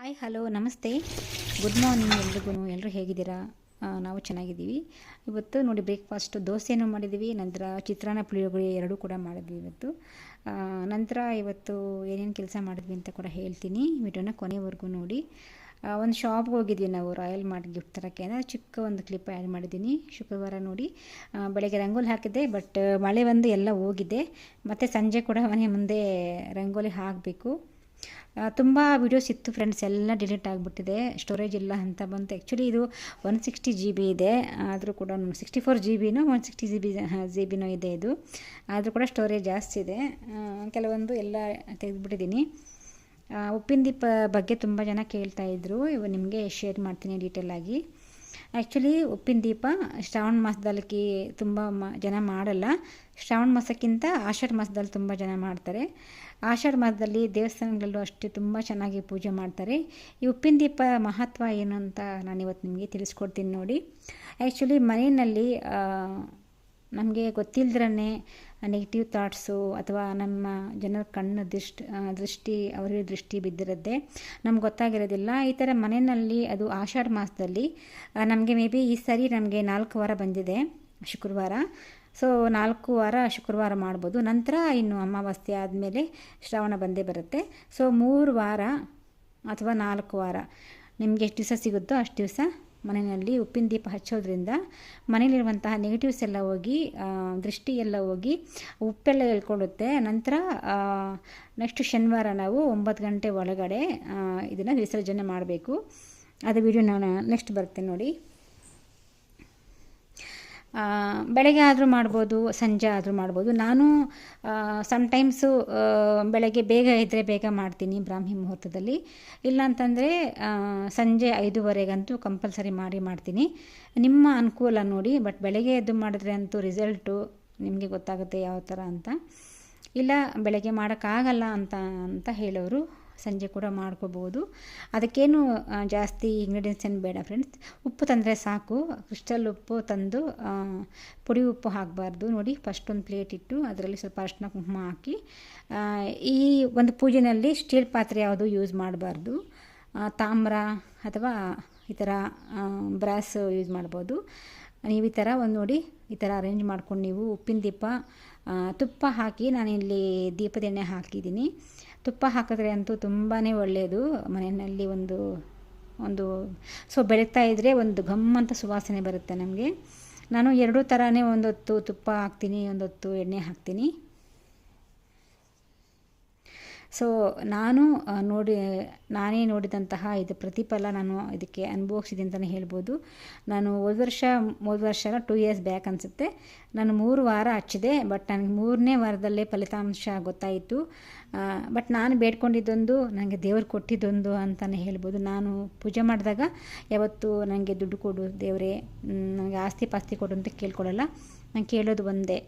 Hi hello ನಮಸ್ತೆ. Good morning ಎಲ್ರಿಗೂ. ಎಲ್ಲರೂ ಹೇಗಿದ್ದೀರಾ? ನಾವು ಚೆನ್ನಾಗಿದ್ದೀವಿ. ಇವತ್ತು ನೋಡಿ ಬ್ರೇಕ್ಫಾಸ್ಟ್ ದೋಸೆನೂ ಮಾಡಿದ್ದೀವಿ. ನಂತರ ಚಿತ್ರಾನ್ನ ಪುಳಿಯೋಗರೆ ಎರಡೂ ಕೂಡ ಮಾಡಿದ್ವಿ ಇವತ್ತು. ನಂತರ ಇವತ್ತು ಏನೇನು ಕೆಲಸ ಮಾಡಿದ್ವಿ ಅಂತ ಕೂಡ ಹೇಳ್ತೀನಿ. ವಿಡಿಯೋನ ಕೊನೆವರೆಗೂ ನೋಡಿ. ಒಂದು ಶಾಪ್ಗೆ ಹೋಗಿದ್ವಿ ನಾವು ರಾಯಲ್ ಮಾರ್ಟ್ ಗಿಫ್ಟ್ ತರೋಕ್ಕೆ. ಅಂದರೆ ಚಿಕ್ಕ ಒಂದು ಕ್ಲಿಪ್ ಆ್ಯಡ್ ಮಾಡಿದ್ದೀನಿ. ಶುಕ್ರವಾರ ನೋಡಿ. ಬೆಳಗ್ಗೆ ರಂಗೋಲಿ ಹಾಕಿದ್ದೆ ಬಟ್ ಮಳೆ ಬಂದು ಎಲ್ಲ ಹೋಗಿದೆ. ಮತ್ತು ಸಂಜೆ ಕೂಡ ಮನೆ ಮುಂದೆ ರಂಗೋಲಿ ಹಾಕಬೇಕು. ತುಂಬ ವೀಡಿಯೋಸ್ ಇತ್ತು ಫ್ರೆಂಡ್ಸ್ ಎಲ್ಲ ಡಿಲೀಟ್ ಆಗಿಬಿಟ್ಟಿದೆ ಸ್ಟೋರೇಜ್ ಇಲ್ಲ ಅಂತ ಬಂತು. ಆ್ಯಕ್ಚುಲಿ ಇದು ಒನ್ ಸಿಕ್ಸ್ಟಿ ಜಿ ಬಿ ಇದೆ, ಆದರೂ ಕೂಡ sixty four G ಬಿನೂ one sixty G B G ಬಿನೋ ಇದೆ ಇದು. ಆದರೂ ಕೂಡ ಸ್ಟೋರೇಜ್ ಜಾಸ್ತಿ ಇದೆ. ಕೆಲವೊಂದು ಎಲ್ಲ ತೆಗೆದುಬಿಟ್ಟಿದ್ದೀನಿ ಉಪ್ಪಿನ ದೀಪ ಬಗ್ಗೆ ತುಂಬ ಜನ ಕೇಳ್ತಾ ಇದ್ರು. ಇವ ನಿಮಗೆ ಶೇರ್ ಮಾಡ್ತೀನಿ ಡೀಟೇಲಾಗಿ ಆ್ಯಕ್ಚುಲಿ ಉಪ್ಪಿನ ದೀಪ ಶ್ರಾವಣ ಮಾಸದಲ್ಲಿ ತುಂಬ ಮ, ಜನ ಮಾಡಲ್ಲ. ಶ್ರಾವಣ ಮಾಸಕ್ಕಿಂತ ಆಷಾಢ ಮಾಸದಲ್ಲಿ ತುಂಬ ಜನ ಮಾಡ್ತಾರೆ. ಆಷಾಢ ಮಾಸದಲ್ಲಿ ದೇವಸ್ಥಾನಗಳಲ್ಲೂ ಅಷ್ಟೇ ತುಂಬ ಚೆನ್ನಾಗಿ ಪೂಜೆ ಮಾಡ್ತಾರೆ. ಈ ಉಪ್ಪಿನ ದೀಪ ಮಹತ್ವ ಏನು ಅಂತ ನಾನು ಇವತ್ತು ನಿಮಗೆ ತಿಳಿಸ್ಕೊಡ್ತೀನಿ ನೋಡಿ. ಆ್ಯಕ್ಚುಲಿ ಮನೆಯಲ್ಲಿ ನಮಗೆ ಗೊತ್ತಿಲ್ಲದ್ರೇ ನೆಗೆಟಿವ್ ಥಾಟ್ಸು ಅಥವಾ ನಮ್ಮ ಜನರ ಕಣ್ಣು ದೃಷ್ಟಿ ದೃಷ್ಟಿ, ಅವರಿಗೆ ದೃಷ್ಟಿ ಬಿದ್ದಿರುತ್ತೆ ನಮ್ಗೆ ಗೊತ್ತಾಗಿರೋದಿಲ್ಲ. ಈ ಥರ ಮನೆಯಲ್ಲಿ ಅದು ಆಷಾಢ ಮಾಸದಲ್ಲಿ ನಮಗೆ ಮೇ ಬಿ ಈ ಸರಿ ನಮಗೆ ನಾಲ್ಕು ವಾರ ಬಂದಿದೆ ಶುಕ್ರವಾರ. ಸೊ ನಾಲ್ಕು ವಾರ ಶುಕ್ರವಾರ ಮಾಡ್ಬೋದು. ನಂತರ ಇನ್ನು ಅಮಾವಾಸ್ಯೆ ಆದಮೇಲೆ ಶ್ರಾವಣ ಬಂದೇ ಬರುತ್ತೆ. ಸೊ ಮೂರು ವಾರ ಅಥವಾ ನಾಲ್ಕು ವಾರ ನಿಮಗೆ ಎಷ್ಟು ದಿವಸ ಸಿಗುತ್ತೋ ಅಷ್ಟು ದಿವಸ ಮನೆಯಲ್ಲಿ ಉಪ್ಪಿನ ದೀಪ ಹಚ್ಚೋದ್ರಿಂದ ಮನೆಯಲ್ಲಿರುವಂತಹ ನೆಗೆಟಿವ್ಸ್ ಎಲ್ಲ ಹೋಗಿ ದೃಷ್ಟಿ ಎಲ್ಲ ಹೋಗಿ ಉಪ್ಪೆಲ್ಲ ಹೇಳ್ಕೊಳ್ಳುತ್ತೆ. ನಂತರ ನೆಕ್ಸ್ಟ್ ಶನಿವಾರ ನಾವು ಒಂಬತ್ತು ಗಂಟೆ ಒಳಗಡೆ ಇದನ್ನು ವಿಸರ್ಜನೆ ಮಾಡಬೇಕು. ಅದು ವಿಡಿಯೋ ನಾನು ನೆಕ್ಸ್ಟ್ ಬರ್ತೇನೆ ನೋಡಿ. ಬೆಳಗ್ಗೆ ಆದರೂ ಮಾಡ್ಬೋದು, ಸಂಜೆ ಆದರೂ ಮಾಡ್ಬೋದು. ನಾನು ಸಮ್ಟೈಮ್ಸು ಬೆಳಗ್ಗೆ ಬೇಗ ಇದ್ದರೆ ಬೇಗ ಮಾಡ್ತೀನಿ ಬ್ರಾಹ್ಮಿ ಮುಹೂರ್ತದಲ್ಲಿ. ಇಲ್ಲ ಅಂತಂದರೆ ಸಂಜೆ ಐದೂವರೆಗಂತೂ ಕಂಪಲ್ಸರಿ ಮಾಡಿ ಮಾಡ್ತೀನಿ. ನಿಮ್ಮ ಅನುಕೂಲ ನೋಡಿ ಬಟ್ ಬೆಳಗ್ಗೆ ಎದ್ದು ಮಾಡಿದ್ರೆ ಅಂತೂ ರಿಸಲ್ಟು ನಿಮಗೆ ಗೊತ್ತಾಗುತ್ತೆ ಯಾವ ಥರ ಅಂತ. ಇಲ್ಲ, ಬೆಳಗ್ಗೆ ಮಾಡೋಕ್ಕಾಗಲ್ಲ ಅಂತ ಅಂತ ಹೇಳೋರು ಸಂಜೆ ಕೂಡ ಮಾಡ್ಕೋಬೋದು. ಅದಕ್ಕೇನು ಜಾಸ್ತಿ ಇಂಗ್ರೀಡಿಯೆಂಟ್ಸ್ ಏನು ಬೇಡ ಫ್ರೆಂಡ್ಸ್ ಉಪ್ಪು ತಂದರೆ ಸಾಕು. ಕ್ರಿಸ್ಟಲ್ ಉಪ್ಪು ತಂದು ಪುಡಿ ಉಪ್ಪು ಹಾಕಬಾರ್ದು. ನೋಡಿ ಫಸ್ಟ್ ಒಂದು ಪ್ಲೇಟ್ ಇಟ್ಟು ಅದರಲ್ಲಿ ಸ್ವಲ್ಪ ಅರಿಶಿನ ಕುಂಕುಮ ಹಾಕಿ ಈ ಒಂದು ಪೂಜೆನಲ್ಲಿ ಸ್ಟೀಲ್ ಪಾತ್ರೆ ಯಾವುದು ಯೂಸ್ ಮಾಡಬಾರ್ದು. ತಾಮ್ರ ಅಥವಾ ಈ ಥರ ಬ್ರಾಸ್ ಯೂಸ್ ಮಾಡ್ಬೋದು. ನೀವು ಈ ಥರ ಒಂದು ನೋಡಿ, ಈ ಥರ ಅರೇಂಜ್ ಮಾಡ್ಕೊಂಡು ನೀವು ಉಪ್ಪಿನ ದೀಪ ತುಪ್ಪ ಹಾಕಿ ನಾನಿಲ್ಲಿ ದೀಪದ ಎಣ್ಣೆ ಹಾಕಿದ್ದೀನಿ. ತುಪ್ಪ ಹಾಕಿದ್ರೆ ಅಂತೂ ತುಂಬಾ ಒಳ್ಳೆಯದು ಮನೆಯಲ್ಲಿ ಒಂದು ಒಂದು, ಸೊ ಬೆಳಗ್ತಾ ಇದ್ದರೆ ಒಂದು ಘಮ್ ಅಂತ ಸುವಾಸನೆ ಬರುತ್ತೆ ನಮಗೆ. ನಾನು ಎರಡೂ ಥರನೇ ಒಂದೊತ್ತು ತುಪ್ಪ ಹಾಕ್ತೀನಿ, ಒಂದೊತ್ತು ಎಣ್ಣೆ ಹಾಕ್ತೀನಿ. ಸೊ ನಾನು ನೋಡಿ, ನಾನೇ ನೋಡಿದಂತಹ ಇದು ಪ್ರತಿಫಲ ನಾನು ಇದಕ್ಕೆ ಅನುಭವಿಸಿದೆ ಅಂತಲೇ ಹೇಳ್ಬೋದು. ನಾನು ಹೋದ ವರ್ಷ ಹೋದ ವರ್ಷ ಅಲ್ಲ ಟೂ ಇಯರ್ಸ್ ಬ್ಯಾಕ್ ಅನಿಸುತ್ತೆ. ನಾನು ಮೂರು ವಾರ ಹಚ್ಚಿದೆ ಬಟ್ ನನಗೆ ಮೂರನೇ ವಾರದಲ್ಲೇ ಫಲಿತಾಂಶ ಗೊತ್ತಾಯಿತು. ಬಟ್ ನಾನು ಬೇಡ್ಕೊಂಡಿದ್ದೊಂದು ನನಗೆ ದೇವರು ಕೊಟ್ಟಿದ್ದೊಂದು ಅಂತಲೇ ಹೇಳ್ಬೋದು. ನಾನು ಪೂಜೆ ಮಾಡಿದಾಗ ಯಾವತ್ತು ನನಗೆ ದುಡ್ಡು ಕೊಡು ದೇವರೇ ನನಗೆ ಆಸ್ತಿ ಪಾಸ್ತಿ ಕೊಡು ಅಂತ ಕೇಳ್ಕೊಳ್ಳಲ್ಲ. ನಾನು ಕೇಳೋದು ಒಂದೇ.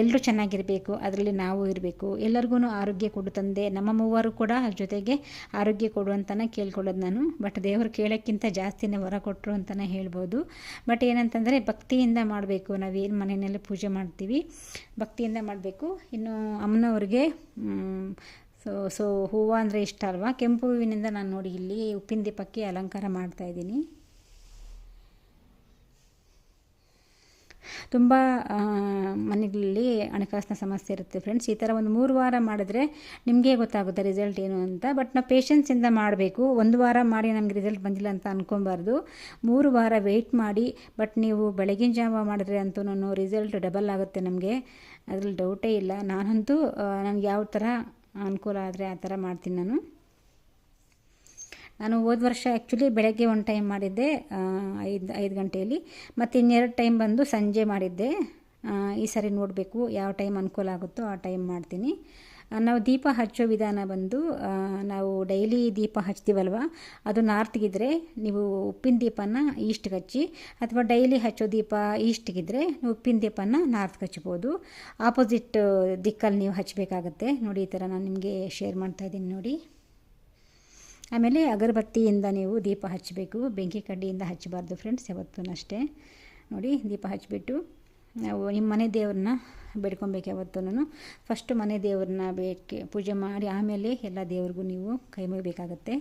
ಎಲ್ಲರೂ ಚೆನ್ನಾಗಿರಬೇಕು, ಅದರಲ್ಲಿ ನಾವು ಇರಬೇಕು. ಎಲ್ಲರಿಗೂ ಆರೋಗ್ಯ ಕೊಡು ತಂದೆ. ನಮ್ಮ ಮೂವರು ಕೂಡ ಜೊತೆಗೆ ಆರೋಗ್ಯ ಕೊಡು ಅಂತಲೇ ಕೇಳ್ಕೊಳ್ಳೋದು ನಾನು. ಬಟ್ ದೇವರು ಕೇಳೋಕ್ಕಿಂತ ಜಾಸ್ತಿನೇ ವರ ಕೊಟ್ಟರು ಅಂತಲೇ ಹೇಳ್ಬೋದು. ಬಟ್ ಏನಂತಂದರೆ ಭಕ್ತಿಯಿಂದ ಮಾಡಬೇಕು. ನಾವೇನು ಮನೆಯಲ್ಲಿ ಪೂಜೆ ಮಾಡ್ತೀವಿ. ಭಕ್ತಿಯಿಂದ ಮಾಡಬೇಕು. ಇನ್ನು ಅಮ್ಮನವ್ರಿಗೆ ಸೊ ಸೊ ಹೂವು ಅಂದರೆ ಇಷ್ಟ ಅಲ್ವಾ? ಕೆಂಪು ಹೂವಿನಿಂದ ನಾನು ನೋಡಿ ಇಲ್ಲಿ ಉಪ್ಪಿನ ದೀಪಕ್ಕೆ ಅಲಂಕಾರ ಮಾಡ್ತಾಯಿದ್ದೀನಿ ತುಂಬ ಮನೆಗಳಲ್ಲಿ ಹಣಕಾಸಿನ ಸಮಸ್ಯೆ ಇರುತ್ತೆ ಫ್ರೆಂಡ್ಸ್ ಈ ಥರ ಒಂದು ಮೂರು ವಾರ ಮಾಡಿದ್ರೆ ನಿಮಗೆ ಗೊತ್ತಾಗುತ್ತೆ ರಿಸಲ್ಟ್ ಏನು ಅಂತ. ಬಟ್ ನಾವು ಪೇಷನ್ಸಿಂದ ಮಾಡಬೇಕು. ಒಂದು ವಾರ ಮಾಡಿ ನಮಗೆ ರಿಸಲ್ಟ್ ಬಂದಿಲ್ಲ ಅಂತ ಅಂದ್ಕೊಬಾರ್ದು ಮೂರು ವಾರ ವೆಯ್ಟ್ ಮಾಡಿ. ಬಟ್ ನೀವು ಬೆಳಗಿನ ಜಾವ ಮಾಡಿದ್ರೆ ಅಂತೂ ನಾನು ರಿಸಲ್ಟ್ ಡಬಲ್ ಆಗುತ್ತೆ ನಮಗೆ. ಅದರಲ್ಲಿ ಡೌಟೇ ಇಲ್ಲ. ನಾನಂತೂ ನನಗೆ ಯಾವ ಥರ ಅನುಕೂಲ ಆದರೆ ಆ ಥರ ಮಾಡ್ತೀನಿ ನಾನು. ನಾನು ಹೋದ ವರ್ಷ ಆ್ಯಕ್ಚುಲಿ ಬೆಳಗ್ಗೆ ಒಂದು ಟೈಮ್ ಮಾಡಿದ್ದೆ ಐದು ಐದು ಗಂಟೆಯಲ್ಲಿ. ಮತ್ತು ಇನ್ನೆರಡು ಟೈಮ್ ಬಂದು ಸಂಜೆ ಮಾಡಿದ್ದೆ. ಈ ಸರಿ ನೋಡಬೇಕು ಯಾವ ಟೈಮ್ ಅನುಕೂಲ ಆಗುತ್ತೋ ಆ ಟೈಮ್ ಮಾಡ್ತೀನಿ. ನಾವು ದೀಪ ಹಚ್ಚೋ ವಿಧಾನ ಬಂದು ನಾವು ಡೈಲಿ ದೀಪ ಹಚ್ತೀವಲ್ವ, ಅದು ನಾರ್ತ್ಗಿದ್ರೆ ನೀವು ಉಪ್ಪಿನ ದೀಪನ ಈಸ್ಟ್ಗೆ ಹಚ್ಚಿ, ಅಥವಾ ಡೈಲಿ ಹಚ್ಚೋ ದೀಪ ಈಸ್ಟ್ಗಿದ್ರೆ ನೀವು ಉಪ್ಪಿನ ದೀಪನ ನಾರ್ತ್ಗೆ ಹಚ್ಬೋದು. ಆಪೋಸಿಟ್ ದಿಕ್ಕಲ್ಲಿ ನೀವು ಹಚ್ಚಬೇಕಾಗತ್ತೆ ನೋಡಿ ಈ ಥರ ನಾನು ನಿಮಗೆ ಶೇರ್ ಮಾಡ್ತಾಯಿದ್ದೀನಿ ನೋಡಿ. ಆಮೇಲೆ ಅಗರಬತ್ತಿಯಿಂದ ನೀವು ದೀಪ ಹಚ್ಚಬೇಕು, ಬೆಂಕಿ ಕಡ್ಡಿಯಿಂದ ಹಚ್ಚಬಾರ್ದು ಫ್ರೆಂಡ್ಸ್ ಯಾವತ್ತೂ ಅಷ್ಟೇ ನೋಡಿ, ದೀಪ ಹಚ್ಚಿಬಿಟ್ಟು ನಾವು ನಿಮ್ಮ ಮನೆ ದೇವ್ರನ್ನ ಬೇಡ್ಕೊಬೇಕು ಯಾವತ್ತೂ ಫಸ್ಟು ಮನೆ ದೇವ್ರನ್ನ ಬೇಡ್ಕೆ ಪೂಜೆ ಮಾಡಿ ಆಮೇಲೆ ಎಲ್ಲ ದೇವ್ರಿಗೂ ನೀವು ಕೈ ಮುಗಿಬೇಕಾಗತ್ತೆ.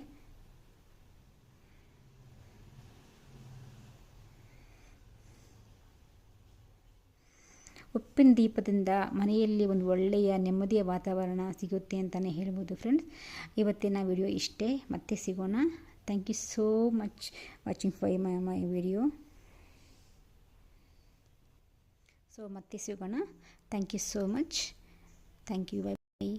ಉಪ್ಪಿನ ದೀಪದಿಂದ ಮನೆಯಲ್ಲಿ ಒಂದು ಒಳ್ಳೆಯ ನೆಮ್ಮದಿಯ ವಾತಾವರಣ ಸಿಗುತ್ತೆ ಅಂತಲೇ ಹೇಳ್ಬೋದು ಫ್ರೆಂಡ್ಸ್ ಇವತ್ತಿನ ವಿಡಿಯೋ ಇಷ್ಟೇ. ಮತ್ತೆ ಸಿಗೋಣ. Thank you so much watching five my my video so ಮತ್ತೆ ಸಿಗೋಣ. Thank you so much thank you bye bye